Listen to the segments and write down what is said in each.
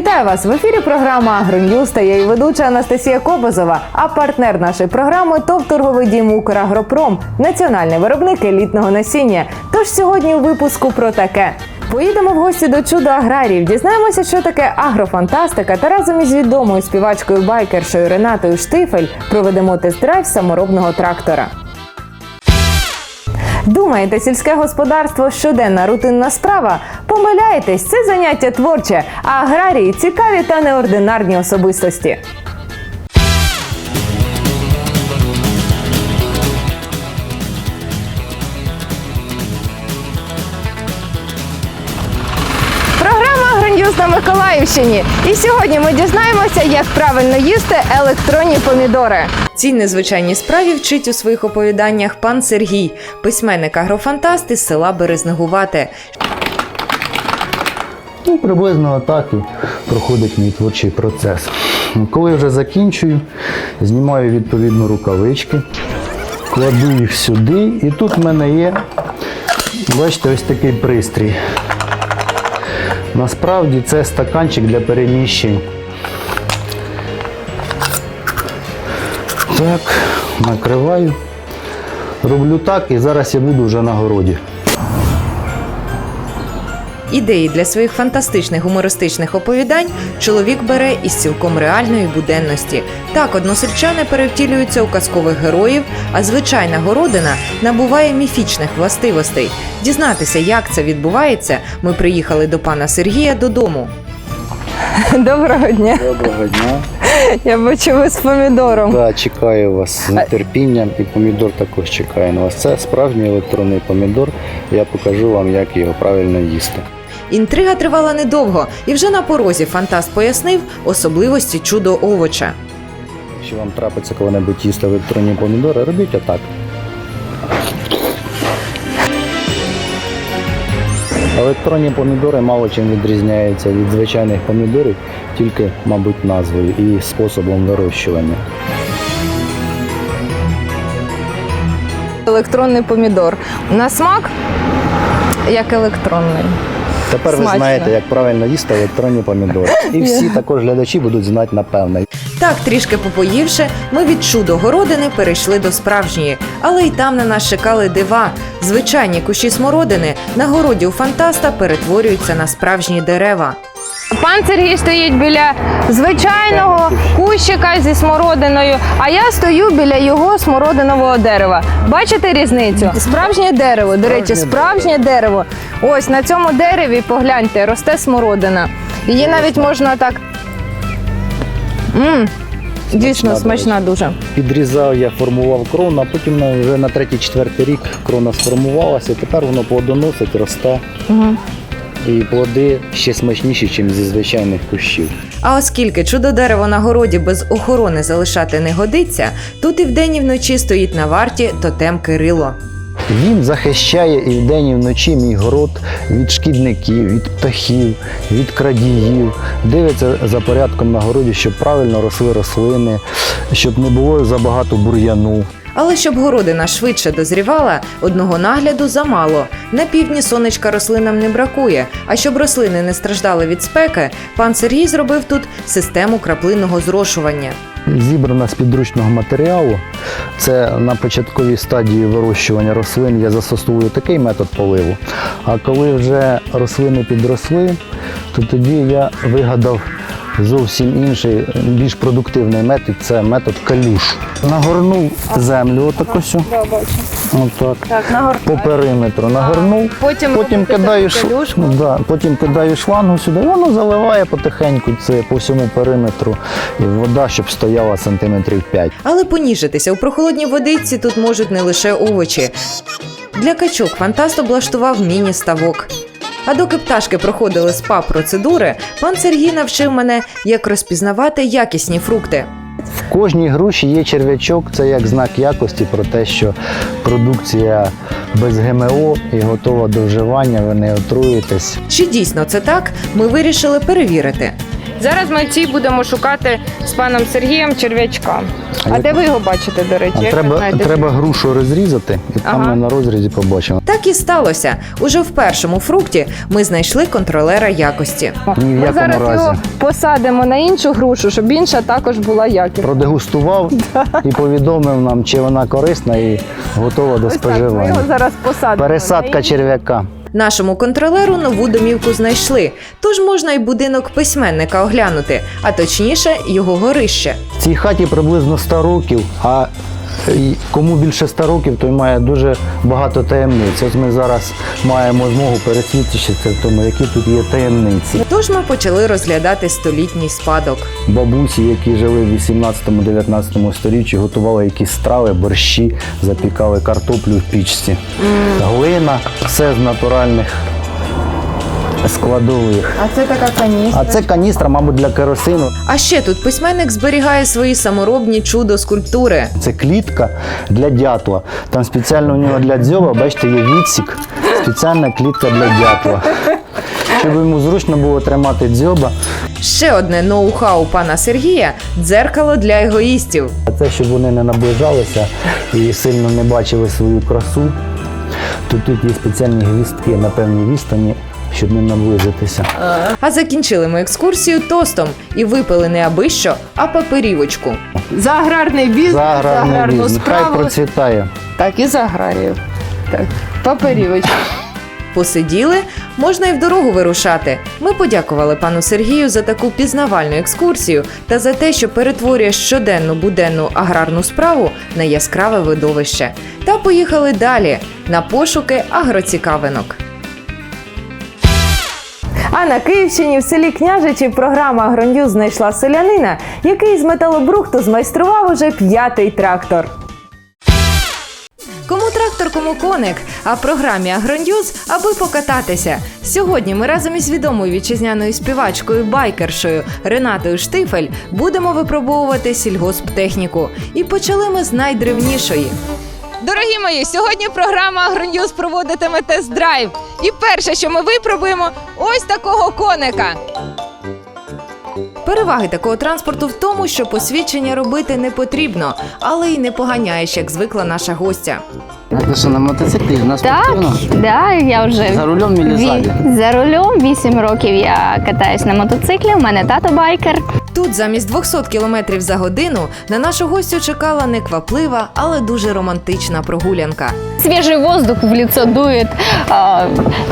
Вітаю вас в ефірі. Програма «Агроньюз» та її ведуча Анастасія Кобозова. А партнер нашої програми ТОВ торговий дім «Украгропром» – національний виробник елітного насіння. Тож сьогодні у випуску про таке. Поїдемо в гості до чудо аграріїв, дізнаємося, що таке агрофантастика, та разом із відомою співачкою байкершою Ренатою Штифель проведемо тест-драйв саморобного трактора. Думаєте, сільське господарство щоденна рутинна справа? Помиляєтесь, це заняття творче, а аграрії цікаві та неординарні особистості. На Миколаївщині. І сьогодні ми дізнаємося, як правильно їсти електронні помідори. Цій незвичайній справі вчить у своїх оповіданнях пан Сергій, письменник агрофантаст із села Березнегувате. Ну, приблизно так і проходить мій творчий процес. Коли вже закінчую, знімаю відповідно рукавички, кладу їх сюди, і тут в мене є, бачите, ось такий пристрій. Насправді це стаканчик для переміщень. Так, накриваю. Роблю так і зараз я буду вже на городі. Ідеї для своїх фантастичних гумористичних оповідань чоловік бере із цілком реальної буденності. Так односельчани перевтілюються у казкових героїв, а звичайна городина набуває міфічних властивостей. Дізнатися, як це відбувається, ми приїхали до пана Сергія додому. Доброго дня. Доброго дня. Я бачу ви з помідором. Да, чекаю вас з нетерпінням і помідор також чекає на вас. Це справжній електронний помідор. Я покажу вам, як його правильно їсти. Інтрига тривала недовго, і вже на порозі фантаст пояснив особливості чудо овоча. Якщо вам трапиться коли-небудь їсти електронні помідори, робіть отак. Електронні помідори мало чим відрізняються від звичайних помідорів, тільки, мабуть, назвою і способом вирощування. Електронний помідор. На смак як електронний. Тепер Смачно. ви знаєте, як правильно їсти електронні помідори. І всі також глядачі будуть знати напевне. Так, трішки попоївши, ми від чудо городини перейшли до справжньої, але й там на нас чекали дива. Звичайні кущі смородини на городі у фантаста перетворюються на справжні дерева. Пан Сергій стоїть біля звичайного кущика зі смородиною, а я стою біля його смородинового дерева. Бачите різницю? Справжнє дерево, до речі, справжнє дерево. Ось на цьому дереві, погляньте, росте смородина. Її навіть можна так. М, Дійсно, Смачна, дуже. Підрізав я, формував крону, а потім вже на третій-четвертий рік крона сформувалася, тепер воно плодоносить, росте. Угу. І плоди ще смачніші, ніж зі звичайних кущів. А оскільки чудо дерево на городі без охорони залишати не годиться, тут і вдень, і вночі стоїть на варті тотем Кирило. Він захищає і вдень, і вночі мій город від шкідників, від птахів, від крадіїв. Дивиться за порядком на городі, щоб правильно росли рослини, щоб не було забагато бур'яну. Але щоб городина швидше дозрівала, одного нагляду замало. На півдні сонечка рослинам не бракує. А щоб рослини не страждали від спеки, пан Сергій зробив тут систему краплинного зрошування. Зібрана з підручного матеріалу. Це на початковій стадії вирощування рослин я застосовую такий метод поливу. А коли вже рослини підросли, то тоді я вигадав зовсім інший, більш продуктивний метод це метод калюш. Нагорнув землю отак ось. Отак. Так, По периметру нагорнув, Потім потім робите кидаю, таку ш... калюшку? да, потім кидаю шлангу сюди, воно заливає потихеньку це по всьому периметру. І вода, щоб стояла сантиметрів 5. Але поніжитися у прохолодній водичці тут можуть не лише овочі. Для качок фантаст облаштував міні-ставок. А доки пташки проходили спа процедури, пан Сергій навчив мене, як розпізнавати якісні фрукти. В кожній груші є черв'ячок, це як знак якості про те, що продукція без ГМО і готова до вживання, ви не отруєтесь. Чи дійсно це так? Ми вирішили перевірити. Зараз ми ці будемо шукати з паном Сергієм черв'ячка. А, А де ви його бачите, до речі? Як треба, знаєте? треба грушу розрізати, і там ми на розрізі побачимо. Так і сталося. Уже в першому фрукті ми знайшли контролера якості. Ні в Ми якому зараз разі. його посадимо на іншу грушу, щоб інша також була якісна. Продегустував і повідомив нам, чи вона корисна і готова до так, ми споживання. його зараз посадимо. на Пересадка іншу. черв'яка. Нашому контролеру нову домівку знайшли, тож можна й будинок письменника оглянути, а точніше його горище. Цій хаті приблизно 100 років, а кому більше 100 років, той має дуже багато таємниць. Ось ми зараз маємо змогу пересвідчитися в тому, які тут є таємниці. Тож ми почали розглядати столітній спадок. Бабусі, які жили в 18-19 сторіччі, готували якісь страви, борщі, запікали картоплю в пічці. Глина, все з натуральних складових. А це така каністра. А це каністра, мабуть, для керосину. А ще тут письменник зберігає свої саморобні чудо скульптури. Це клітка для дятла. Там спеціально у нього для дзьоба, бачите, є відсік. Спеціальна клітка для дятла. Щоб йому зручно було тримати дзьоба. Ще одне ноу-хау пана Сергія дзеркало для егоїстів. А це, щоб вони не наближалися і сильно не бачили свою красу, то тут є спеціальні гвістки на певній відстані, щоб не наблизитися. А закінчили ми екскурсію тостом і випили не аби що, а паперівочку. За аграрний бізнес, За аграрний аграрну бізнес. Хай справу. процвітає. Так, і за аграріїв. Так, паперівочка. Посиділи, можна і в дорогу вирушати. Ми подякували пану Сергію за таку пізнавальну екскурсію та за те, що перетворює щоденну буденну аграрну справу на яскраве видовище. Та поїхали далі на пошуки агроцікавинок. А на Київщині в селі Княжичі програма «Агроньюз» знайшла селянина, який з металобрухту змайстрував уже п'ятий трактор. Кому трактор, кому коник, а в програмі «Агроньюз» аби покататися. Сьогодні ми разом із відомою вітчизняною співачкою байкершою Ренатою Штифель будемо випробовувати сільгосптехніку. І почали ми з найдревнішої. Дорогі мої, сьогодні програма «Агроньюз» проводитиме тест-драйв. І перше, що ми випробуємо, ось такого коника. Переваги такого транспорту в тому, що посвідчення робити не потрібно, але й не поганяєш, як звикла наша гостя. Це що на мотоциклі на Так, да, я вже За рулем или ві- за рулем 8 років я катаюсь на мотоциклі. У мене тато байкер. Тут замість 200 км за годину на нашу гостю чекала некваплива, але дуже романтична прогулянка. Свежий воздух в лицо дует.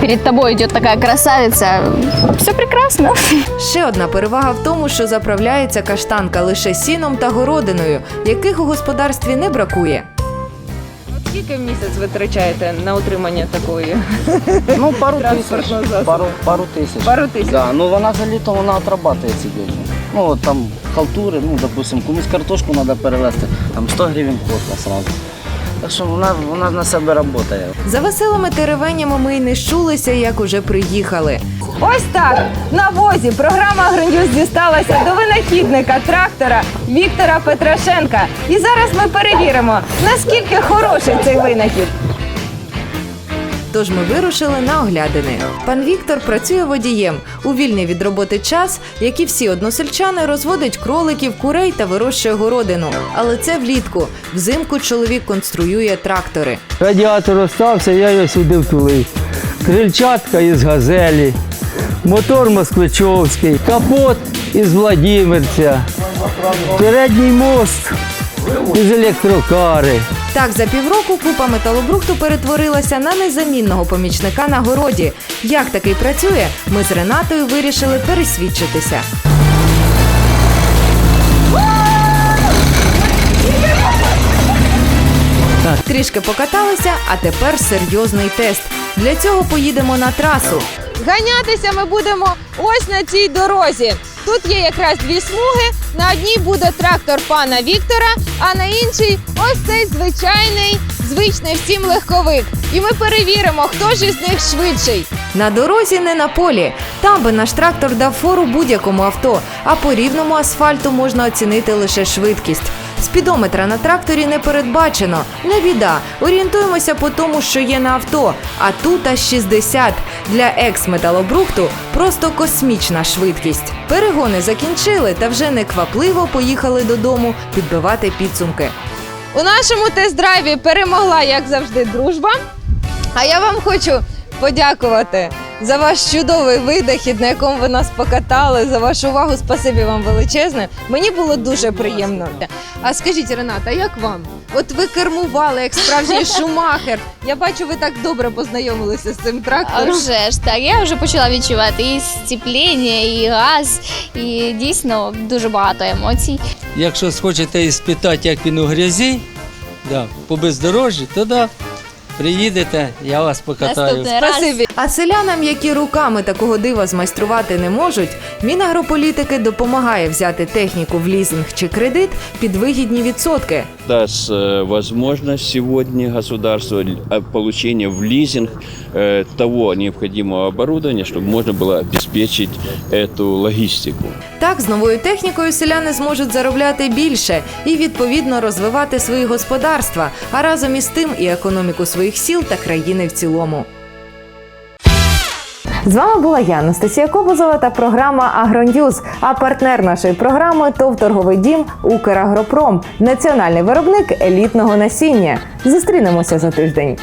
перед тобой идет такая красавица. Все прекрасно. Ще одна перевага в тому, що заправляється каштанка лише сіном та городиною, яких у господарстві не бракує. Скільки в місяць витрачаєте на утримання такої? Ну, пару Транспортного тисяч. засобу. Пару, пару тисяч. Пару тисяч. Да, ну вона за літо вона отрабатує ці деньги. Ну, от там халтури, ну, допустим, комусь картошку треба перевезти, там 100 гривень котла сразу. Так що вона, вона на себе працює. За веселими теревенями ми й не щулися, як уже приїхали. Ось так на возі програма «Агроньюз» дісталася до винахідника трактора Віктора Петрашенка. І зараз ми перевіримо, наскільки хороший цей винахід. Тож ми вирушили на оглядини. Пан Віктор працює водієм у вільний від роботи час, як і всі односельчани, розводить кроликів, курей та вирощує городину. Але це влітку. Взимку чоловік конструює трактори. Радіатор остався, я його сюди втулив. Крильчатка із газелі, мотор москвичовський, капот із Владимирця, передній мост із електрокари. Так, за півроку купа металобрухту перетворилася на незамінного помічника на городі. Як такий працює, ми з Ренатою вирішили пересвідчитися. Трішки покаталися, а тепер серйозний тест. Для цього поїдемо на трасу. Ганятися ми будемо ось на цій дорозі. Тут є якраз дві смуги. На одній буде трактор пана Віктора, а на іншій ось цей звичайний, звичний всім легковик. І ми перевіримо, хто ж із них швидший. На дорозі не на полі. Там би наш трактор дав фору будь-якому авто, а по рівному асфальту можна оцінити лише швидкість. Спідометра на тракторі не передбачено. Не біда. Орієнтуємося по тому, що є на авто. А тут аж 60. Для екс-металобрухту просто космічна швидкість. Перегони закінчили та вже неквапливо поїхали додому підбивати підсумки. У нашому тест-драйві перемогла, як завжди, дружба. А я вам хочу подякувати за ваш чудовий видохід, на якому ви нас покатали, за вашу увагу. Спасибі вам величезне. Мені було дуже приємно. А скажіть, Рената, як вам? От ви кермували як справжній шумахер. Я бачу, ви так добре познайомилися з цим А трактором. вже ж так, я вже почала відчувати і сцепління, і газ, і дійсно дуже багато емоцій. Якщо схочете іспитати, як він у грязі, да, по бездорожжі, то да, приїдете, я вас покатаю. Наступний раз. Спасибі. А селянам, які руками такого дива змайструвати не можуть, Мінагрополітики допомагає взяти техніку в лізинг чи кредит під вигідні відсотки даст э, возможность сегодня государству э, получения в лизинг э, того необходимого оборудования, чтобы можно было обеспечить эту логистику. Так, з новою технікою селяни зможуть заробляти більше і відповідно розвивати свої господарства, а разом із тим і економіку своїх сіл та країни в цілому. З вами була я, Анастасія Кобузова та програма «Агроньюз». А партнер нашої програми ТОВ торговий дім Украгропром, національний виробник елітного насіння. Зустрінемося за тиждень.